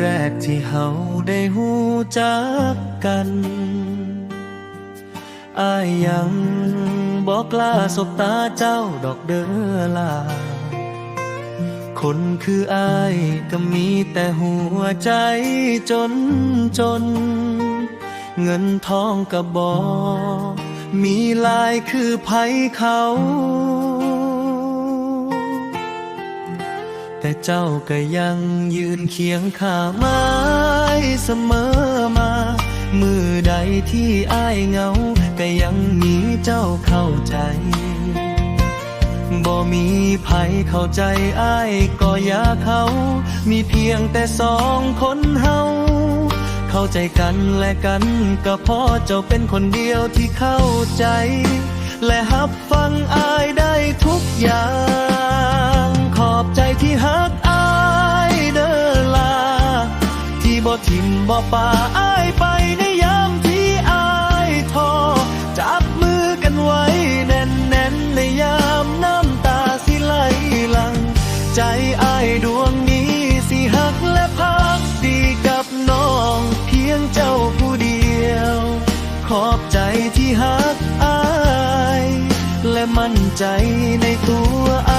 แรกที่เฮาได้หูจักกันอายยังบอกกล้าสบตาเจ้าดอกเด้อลา คนคืออายก็มีแต่หัวใจจนจน เงินทองกับบอกมีลายคือไผเขา แต่เจ้าก็ยังยืนเคียงข้าไม้เสมอมา มือใดที่อ้ายเหงา ก็ยังมีเจ้าเข้าใจ บ่มีภัยเข้าใจอ้ายก็อยากเขา มีเพียงแต่สองคนเฮา เข้าใจกันและกันก็พอเจ้าเป็นคนเดียวที่เข้าใจ และหับฟังอ้ายได้ทุกอย่าง อบใจที่หักอายเด้อลา ที่บ่ทิมบ่ป่าอายไปในยามที่อายท้อจับมือกันไว้แน่นแน่นในยามน้ำตาสิไหลหลัง ใจอายดวงนี้สิหักและพักดีกับน้อง เพียงเจ้าผู้เดียว ขอบใจที่หักอาย และมั่นใจในตัวอาย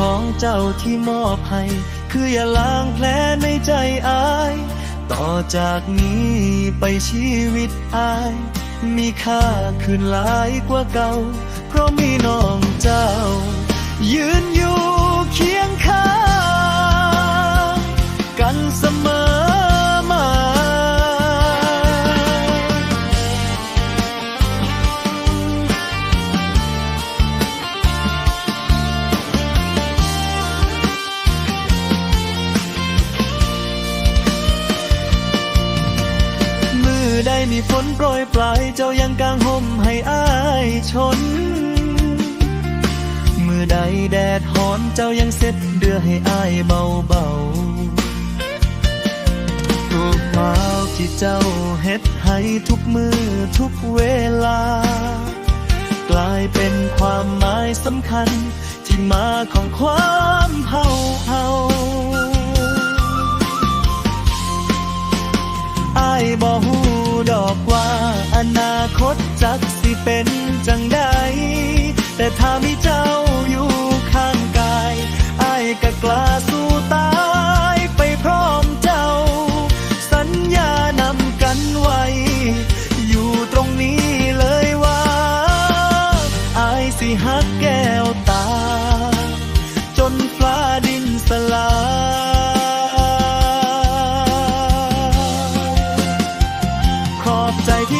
ของเจ้าที่มอบให้ คืออย่าล้างแผลในใจอาย ต่อจากนี้ไปชีวิตอาย มีค่าขึ้นหลายกว่าเก่า เพราะมี ใดมีฝนโปรยปลายเจ้ายังกางห่มให้อ้ายชน มือใดแดดหอนเจ้ายังเซ็ดเดือให้อ้ายเบาเบาๆรูปภาที่เจ้าเฮ็ดให้ทุกมือทุกเวลา กลายเป็นความหมายสำคัญที่มาของความเฮาเฮาอายบอก คตจักสิเป็นจังใด แต่ถ้ามีเจ้าอยู่ข้างกายอายกะกล้าสู้ตายไปพร้อมเจ้า สัญญานำกันไว้ อยู่ตรงนี้เลยว่าอายสิฮักแก้วตา จนฟ้าดินสลายขอบใจที่